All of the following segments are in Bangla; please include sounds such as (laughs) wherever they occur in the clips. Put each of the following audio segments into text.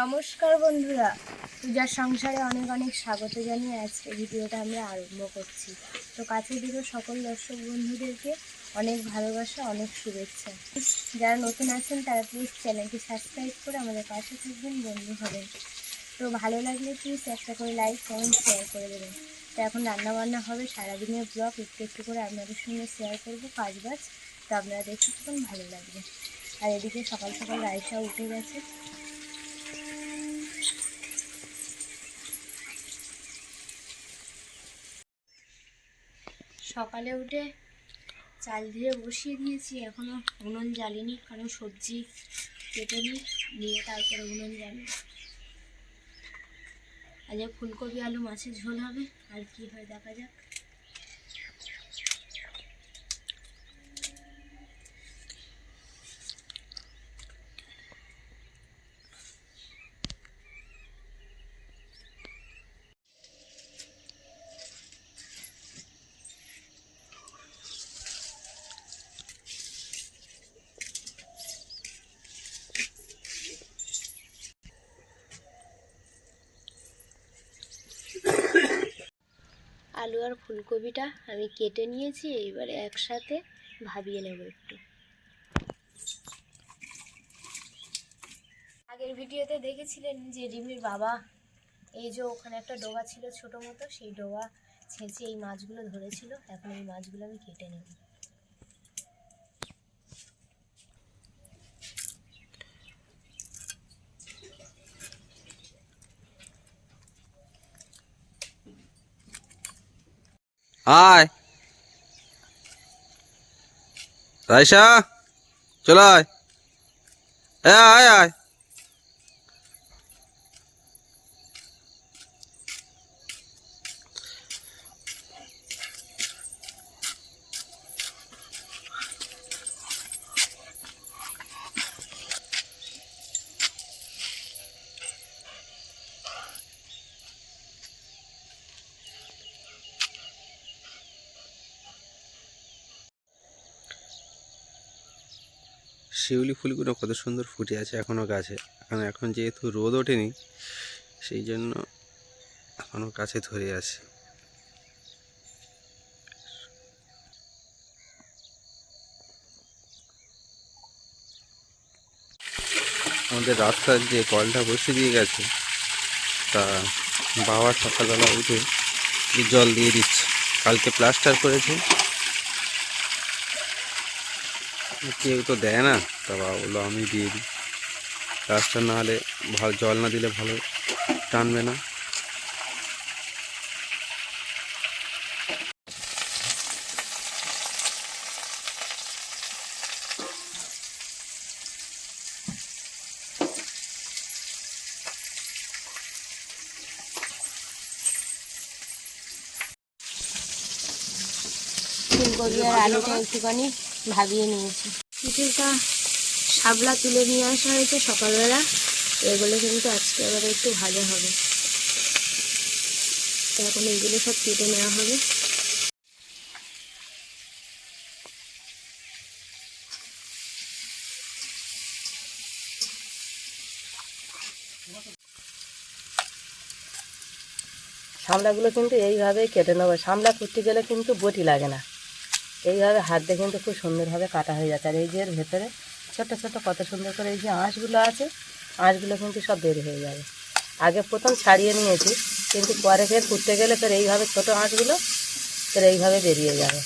নমস্কার বন্ধুরা। পূজার সংসারে অনেক অনেক স্বাগত জানিয়ে আজকে ভিডিওটা আমরা আরম্ভ করছি। তো কাছে দিকে সকল দর্শক বন্ধুদেরকে অনেক ভালোবাসা, অনেক শুভেচ্ছা। যারা নতুন আছেন, তারা প্লিজ চ্যানেলটি সাবস্ক্রাইব করে আমাদের পাশে থাকবেন, বন্ধু হবেন। তো ভালো লাগলে প্লিজ একটা করে লাইক কমেন্ট শেয়ার করে দেবেন। তো এখন রান্না বান্না হবে, সারাদিনের ব্লগ একটু একটু করে আপনাদের সঙ্গে শেয়ার করব কাজ বাজ। তো আপনারা দেখে থাকুন ভালো লাগবে। আর এদিকে সকাল সকাল রায়সা উঠে গেছে। সকালে উঠে চাল ধুয়ে বসিয়ে দিয়েছি এখনও উনুন জ্বালিনি, কারণ সবজি কেটে নিই, নিয়ে তারপরে উনুন জ্বালি। আজ ফুলকপি, আলু, মাছের ঝোল হবে, আর কি হয় দেখা যাক। আলু আর ফুলকপিটা আমি কেটে নিয়েছি এইবারে একসাথে ভাবিয়ে নেব একটু। আগের ভিডিওতে দেখেছিলেন যে রিমির বাবা, এই যে ওখানে একটা ডোবা ছিল ছোট মতো, সেই ডোবা ছেঁচে এই মাছগুলো ধরেছিল, এখন এই মাছগুলো আমি কেটে নেব। আয়। রাইসা চল আয়। হ্যাঁ আয় আয়। শিউলি ফুলগুলো কত সুন্দর ফুটে আছে এখনও গাছে। কারণ এখন যেহেতু রোদ ওঠেনি, সেই জন্য এখনও গাছে ধরে আছে। আমাদের রাস্তার যে কলটা বসে দিয়ে গেছে, তা বাবা সকালবেলা উঠে জল দিয়ে দিচ্ছে। কালকে প্লাস্টার করেছে। কেউ তো দেয় না। তা বাবা বলল, আমি দিয়ে দিই। প্লাস্টার না হলে ভালো, জল না দিলে ভালো টানবে না। ফুলকপি আর আলুটা একটুখানি ভাবিয়ে নিয়েছি। কিছুটা শাবলা তুলে নিয়ে আসা হয়েছে সকালবেলা। এগুলো কিন্তু আজকে আবার একটু ভাজা হবে। তো এখন এইগুলো সব কেটে নেওয়া হবে। সামলাগুলো কিন্তু এইভাবেই কেটে নেব। সামলা করতে গেলে কিন্তু বটি লাগে না। এইভাবে হাত দিয়ে কিন্তু খুব সুন্দরভাবে কাটা হয়ে যাচ্ছে। আর এই যে এর ভেতরে ছোট ছোট কত সুন্দর করে এই যে আঁশগুলো আছে, আঁশগুলো কিন্তু সব বের হয়ে যাবে। আগে প্রথম ছাড়িয়ে নিয়েছি, কিন্তু পরে ফের ফুটতে গেলে তোর এইভাবে ছোট আঁশগুলো তোর এইভাবে বেরিয়ে যাবে।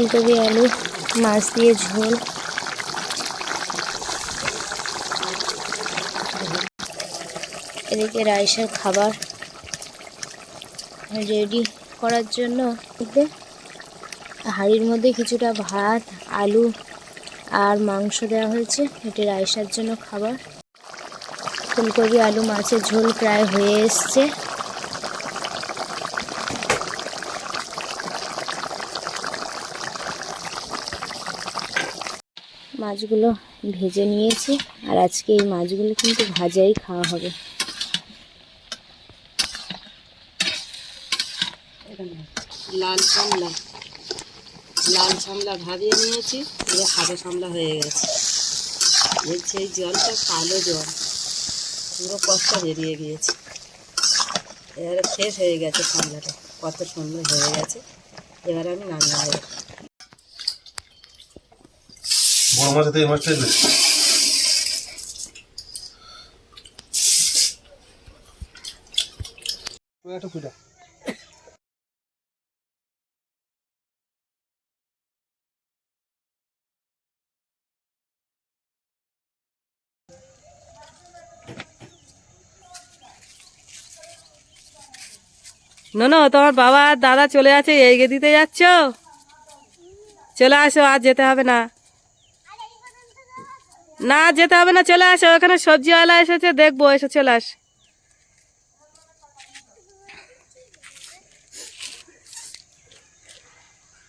ফুলকপি, আলু, মাছ দিয়ে ঝোল। এদিকে রাইসের খাবার রেডি করার জন্য এতে হাঁড়ির মধ্যে কিছুটা ভাত, আলু আর মাংস দেওয়া হয়েছে। এটি রাইসার জন্য খাবার। ফুলকপি, আলু, মাছের ঝোল প্রায় হয়ে এসছে। মাছগুলো ভেজে নিয়েছি। আর আজকে এই মাছগুলো কিন্তু ভাজাই খাওয়া হবে। লাল সামলা। লাল সামলা ভাবিয়ে নিয়েছি, এবার সাদা সামলা হয়ে গেছে। বলছে এই জলটা কালো জল, পুরো কষ্ট বেরিয়ে গিয়েছে। এবারে ফ্রেশ হয়ে গেছে সামলাটা, কত সুন্দর হয়ে গেছে। এবার আমি নামিয়ে নেব বড় মাছ থেকে মাছটা এলে একটা কুইটা না না, তোমার বাবা দাদা চলে আছে এগিয়ে দিতে যাচ্ছ? চলে আসো, আর যেতে হবে না। না যেতে হবে না, চলে আসো। ওখানে সবজিওয়ালা এসেছে, দেখব, এসে চলে আস।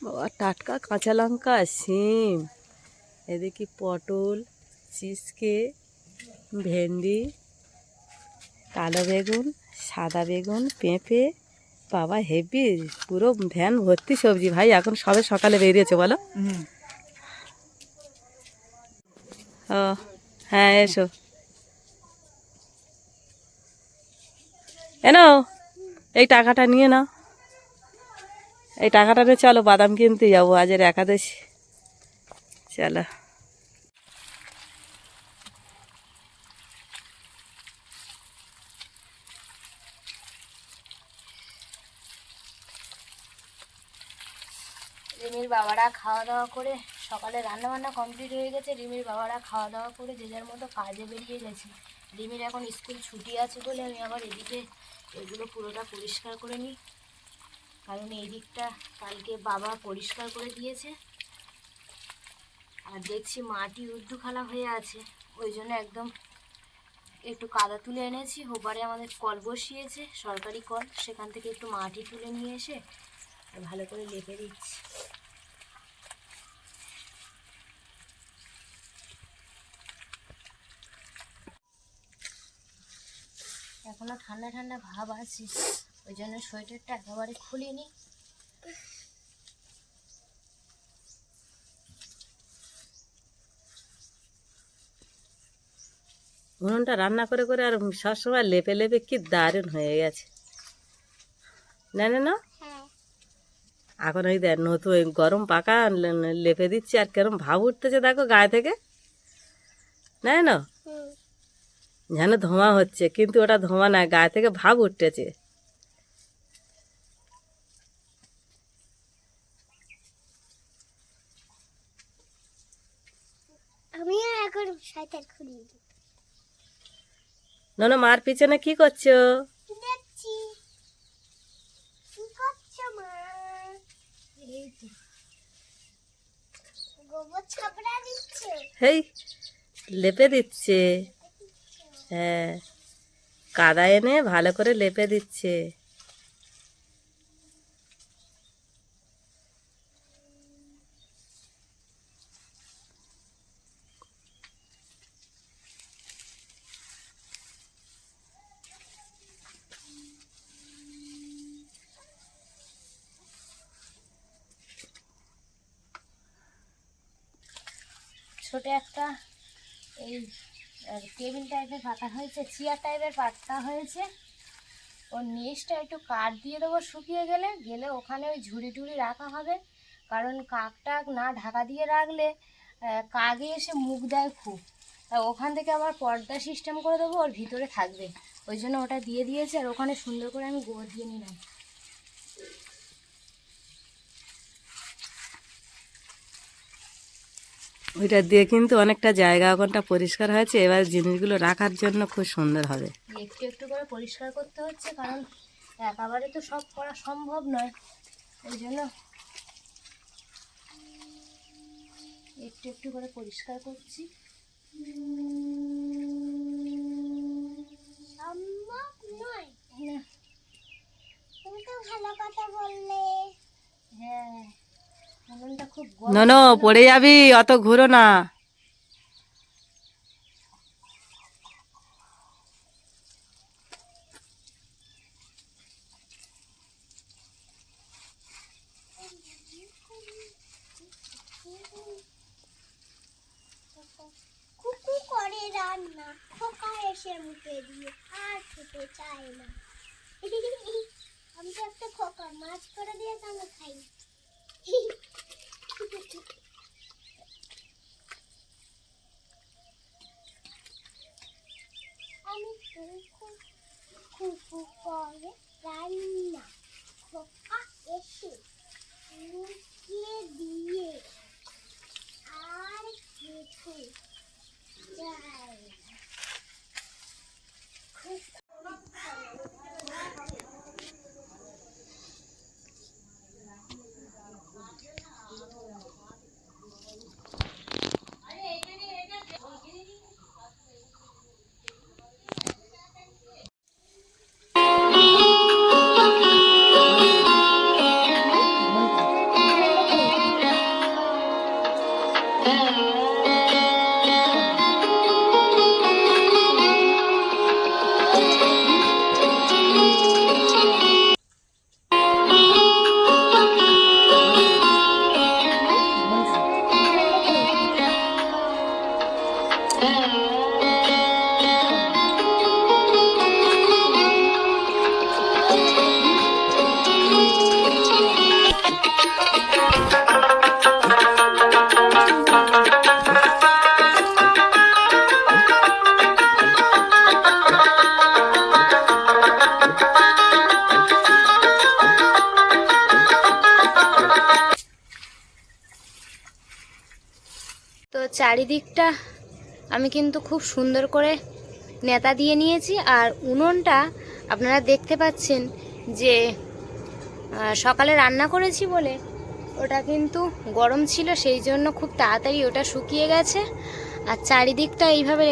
বাবা, টাটকা কাঁচা লঙ্কা, সিম। এদিকে পটল চিসকে ভেন্ডি, কালো বেগুন, সাদা বেগুন, পেঁপে। বাবা, হেভি, পুরো ভ্যান ভর্তি সবজি। ভাই, এখন সবে সকালে বেরিয়েছে, বলো। ও হ্যাঁ এসো। এনো, এই টাকাটা নিয়ে নাও। এই টাকাটা নিয়ে চলো, বাদাম কিনতে যাব, আজের একাদশী। চলো। বাবারা খাওয়া দাওয়া করে সকালে রান্না বান্না কমপ্লিট হয়ে গেছে। রিমির বাবারা খাওয়া দাওয়া করে যে যার মতো কাজে বেরিয়ে গেছে। রিমির এখন স্কুল ছুটি আছে বলে আমি আবার এদিকে এগুলো পুরোটা পরিষ্কার করে নিই। কারণ এই দিকটা কালকে বাবা পরিষ্কার করে দিয়েছে। আর দেখছি মাটি উর্দু খালা হয়ে আছে। ওই জন্য একদম একটু কাদা তুলে এনেছি। হোপারে আমাদের কল বসিয়েছে, সরকারি কল। সেখান থেকে একটু মাটি তুলে নিয়ে এসে ভালো করে লেপে দিচ্ছি। এখনও ঠান্ডা ঠান্ডা ভাব আছে ওই জন্য সোয়েটারটা একেবারে খুলিনি। উনুনটা রান্না করে করে আর সবসময় লেপে লেপে কি দারুণ হয়ে গেছে। না না না? এখন ওই দেখ নতুন ওই গরম পাকা লেপে দিচ্ছি আর কেরম ভাব উঠতেছে দেখো গায়ে থেকে। না না? যেন ধোঁয়া হচ্ছে কিন্তু ওটা ধোঁয়া না গায়ে থেকে ভাব উঠতেছে। আমিও এখন সোয়েটার খুলি। না না মার পিছনে কি করছ? হেই লেপে দিচ্ছে। হ্যাঁ। কাদা এনে ভালো করে লেপে দিচ্ছে। ছোট একটা এই টেবিল টাইপের পাতা হয়েছে চেয়ার টাইপের পাতা হয়েছে। ওর নিচটা একটু কাঠ দিয়ে দেবো, শুকিয়ে গেলে গেলে ওখানে ওই ঝুড়ি টুড়ি রাখা হবে। কারণ কাক টাক না ঢাকা দিয়ে রাখলে কাকে এসে মুখ দেয় খুব। তা ওখান থেকে আবার পর্দা সিস্টেম করে দেবো, ওর ভিতরে থাকবে। ওই জন্য ওটা দিয়ে দিয়েছে, আর ওখানে সুন্দর করে আমি গোবর দিয়ে নিলাম। ওইটা দিয়ে কিন্তু অনেকটা জায়গা ওখানটা পরিষ্কার হয়েছে। এবার জিনিসগুলো রাখার জন্য খুব সুন্দর হবে। একটু একটু করে পরিষ্কার করতে হচ্ছে কারণ একেবারে তো সব করা সম্ভব নয়। ওই জন্য একটু একটু করে পরিষ্কার করছি। সম্ভব নয়। না, তুমি তো ভালো কথা বললে। হ্যাঁ। ননো পড়ে যাবি অত ঘুরো না। করে রান্না খোকা এসে মুখে দিয়ে আর খেতে চায় না। আমি তো একটা খোকা মাছ করে দিয়ে তো আমি খাই। রান্না খোকা এসে মুখে দিয়ে আর খেতে চায় না। চারিদিকটা আমি কিন্তু খুব সুন্দর করে নেতা দিয়ে নিয়েছি আর উনুনটা আপনারা দেখতে পাচ্ছেন যে সকালে রান্না করেছি বলে ওটা কিন্তু গরম ছিল, সেই জন্য খুব তাড়াতাড়ি ওটা শুকিয়ে গেছে। আর চারিদিকটা এইভাবে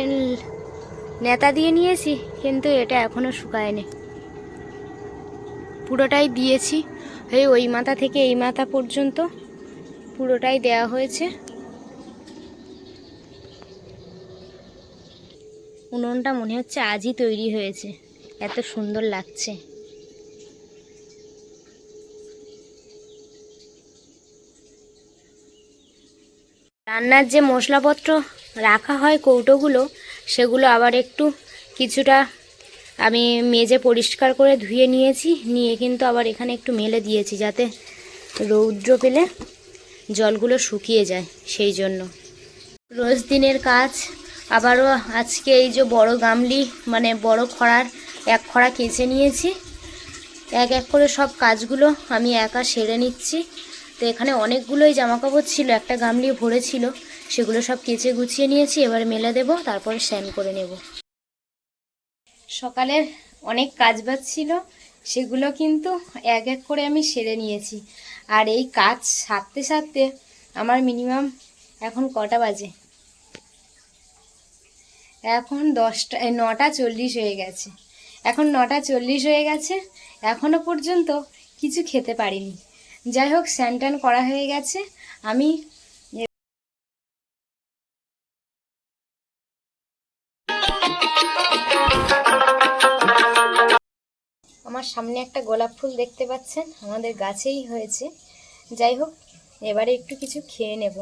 নেতা দিয়ে নিয়েছি, কিন্তু এটা এখনও শুকায়নি। পুরোটাই দিয়েছি। হয়ে ওই মাথা থেকে এই মাথা পর্যন্ত পুরোটাই দেওয়া হয়েছে। উনুনটা মনে হচ্ছে আজই তৈরি হয়েছে। এত সুন্দর লাগছে। রান্নার যে মশলাপত্র রাখা হয় কৌটোগুলো, সেগুলো আবার একটু কিছুটা আমি মেজে পরিষ্কার করে ধুয়ে নিয়েছি, নিয়ে কিন্তু আবার এখানে একটু মেলে দিয়েছি যাতে রৌদ্র পেলে জলগুলো শুকিয়ে যায় সেই জন্য। রোজ দিনের কাজ আবারও আজকে এই যে বড় গামলি মানে বড় খড়ার এক খড়া কেচে নিয়েছি। এক এক করে সব কাজগুলো আমি একা সেরে নিচ্ছি। তো এখানে অনেকগুলোই জামাকাপড় ছিল, একটা গামলি ভরে ছিল সেগুলো সব কেচে গুছিয়ে নিয়েছি, এবার মেলে দেব, তারপরে স্নান করে নেব। সকালের অনেক কাজ বাজ ছিল, সেগুলো কিন্তু এক এক করে আমি সেরে নিয়েছি। আর এই কাজ সারতে সারতে আমার মিনিমাম এখন কটা বাজে? এখন দশটা নটা চল্লিশ হয়ে গেছে। এখন নটা চল্লিশ হয়ে গেছে। এখনও পর্যন্ত কিছু খেতে পারিনি। যাই হোক স্যান করা হয়ে গেছে। আমি আমার সামনে একটা গোলাপ ফুল দেখতে পাচ্ছেন, আমাদের গাছেই হয়েছে। যাই হোক, এবারে একটু কিছু খেয়ে নেব,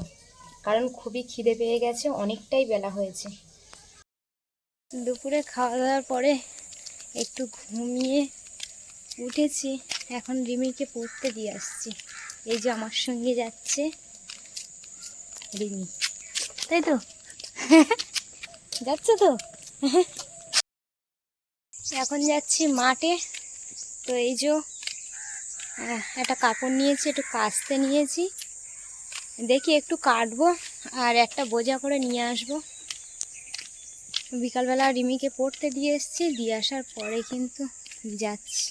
কারণ খুবই খিদে পেয়ে গেছে, অনেকটাই বেলা হয়েছে। দুপুরে খাওয়া দাওয়ার পরে একটু ঘুমিয়ে উঠেছি। এখন রিমিকে পড়তে দিয়ে আসছি। এই যে আমার সঙ্গে যাচ্ছে রিমি। তাই তো? (laughs) যাচ্ছে তো? (laughs) এখন যাচ্ছি মাঠে। তো এই যে একটা কাপড় নিয়েছি, একটু কাচতে নিয়েছি। দেখি একটু কাটবো আর একটা বোঝা করে নিয়ে আসব। বিকালবেলা রিমিকে পড়তে দিয়ে এসেছি দিয়ে আসার পরে কিন্তু যাচ্ছি।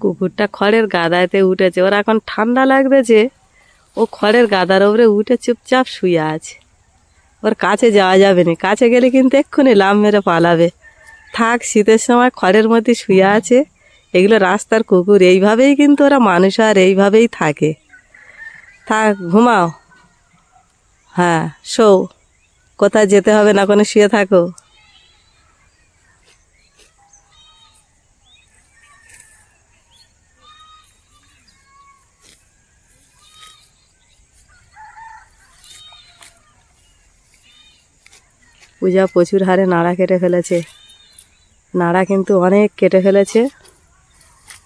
কুকুরটা খড়ের গাদাতে উঠেছে। ওর এখন ঠান্ডা লাগতেছে ও খড়ের গাদার ওপরে উঠে চুপচাপ শুয়ে আছে। ওর কাছে যাওয়া যাবে না। কাছে গেলে কিন্তু এক্ষুনি লাম মেরে পালাবে। থাক, শীতের সময় খড়ের মধ্যে শুয়ে আছে। এগুলো রাস্তার কুকুর। এইভাবেই কিন্তু ওরা মানুষ আর এইভাবেই থাকে। থাক, ঘুমাও। হ্যাঁ শো কোথায় যেতে হবে না কোনো শুয়ে থাকো? পূজা প্রচুর হারে নাড়া কেটে ফেলেছে। নাড়া কিন্তু অনেক কেটে ফেলেছে।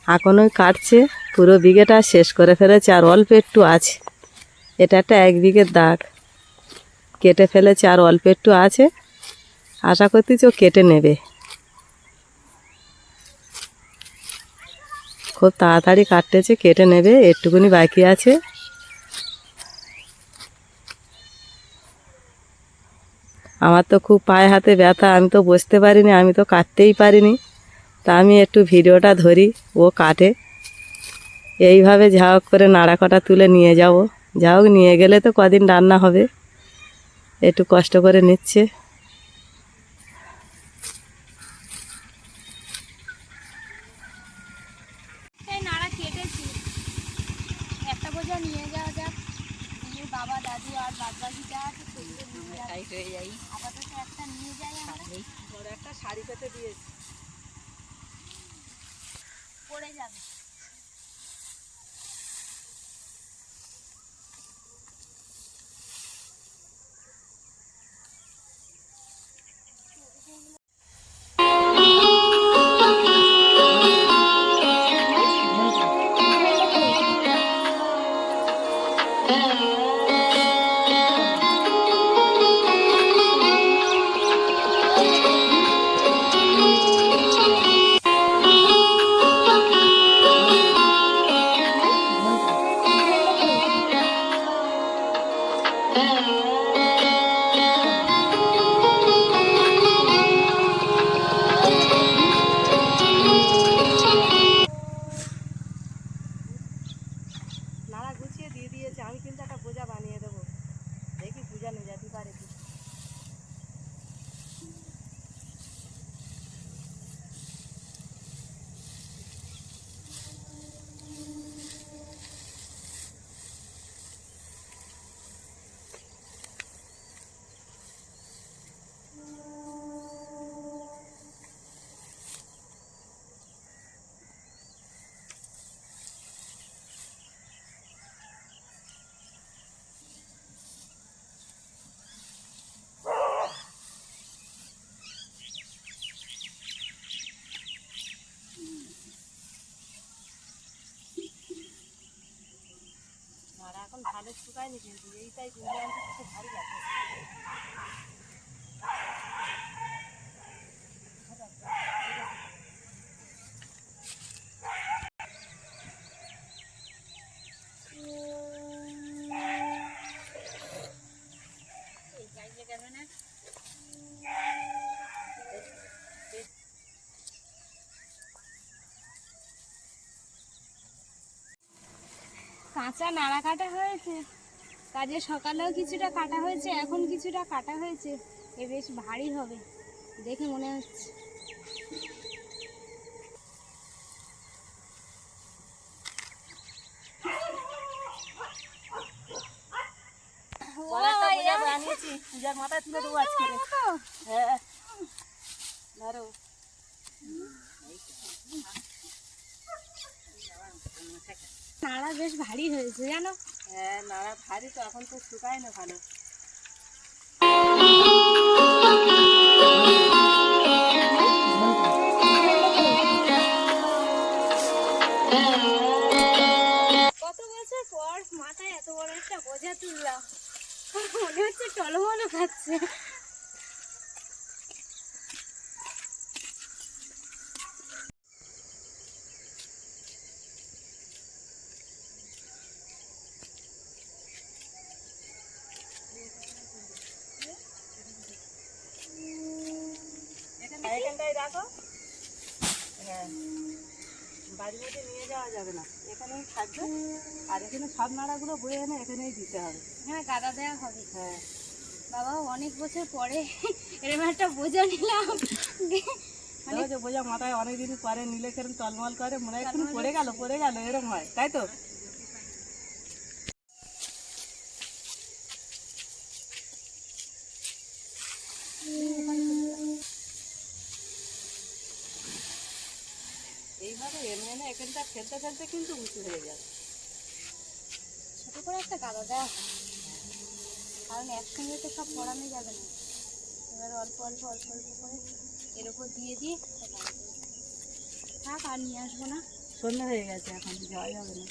এখনই কাটছে, পুরো বিঘেটা শেষ করে ফেলেছে আর অল্প একটু আছে। এটা একটা এক বিঘের দাগ। কেটে ফেলেছে আর অল্প একটু আছে। আশা করতেছি ও কেটে নেবে। খুব তাড়াতাড়ি কাটতেছে, কেটে নেবে একটুকুনি বাকি আছে। আমার তো খুব পায়ে হাতে ব্যথা, আমি তো বসতে পারিনি, আমি তো কাটতেই পারিনি। তা আমি একটু ভিডিওটা ধরি, ও কাটে। এইভাবে যা হোক করে নাড়া কটা তুলে নিয়ে যাব। যা হোক, নিয়ে গেলে তো কদিন রান্না হবে। একটু কষ্ট করে নিচ্ছে। ভালো শুকায়নি কিন্তু এইটাই ভালো লাগে কাঁচা নাড়া কাটা হয়েছে। কাজে সকালেও কিছুটা কাটা হয়েছে এখন কিছুটা কাটা হয়েছে। এ বেশ ভারী হবে দেখে মনে হচ্ছে। পূজার মাথায় তুলে দেবো আজকে। হ্যাঁ। ধরো। নাড়া বেশ ভারী হয়েছে জানো? হ্যাঁ নাড়া ভারী তো এখন তো শুকায় না ভালো। কত বছর পর মাথায় এত বড় একটা বোঝা তুললাম। মনে হচ্ছে টলমলো খাচ্ছে। থাকবে আর এখানে সব নাড়াগুলো বয়ে এনে এখানেই দিতে হবে। হ্যাঁ গাদা দেওয়া হবে। হ্যাঁ। বাবা অনেক বছর পরে এরকম একটা বোঝা নিলাম। মানে বোঝা মাথায় অনেকদিন পরে নিলে কেন টলমল করে মনে হয় পড়ে গেল পড়ে গেল এরকম হয় তাই তো এইভাবে এখানটা ফেলতে ফেলতে কিন্তু উঁচু হয়ে যাবে। ছোট করে একটা গাদা দেওয়া হবে কারণ একসঙ্গে তো সব পড়ানো যাবে না। এবার অল্প অল্প অল্প অল্প করে এর উপর দিয়ে দিয়ে থাক আর নিয়ে আসব না। সন্ধ্যা হয়ে গেছে এখন যাওয়া যাবে না।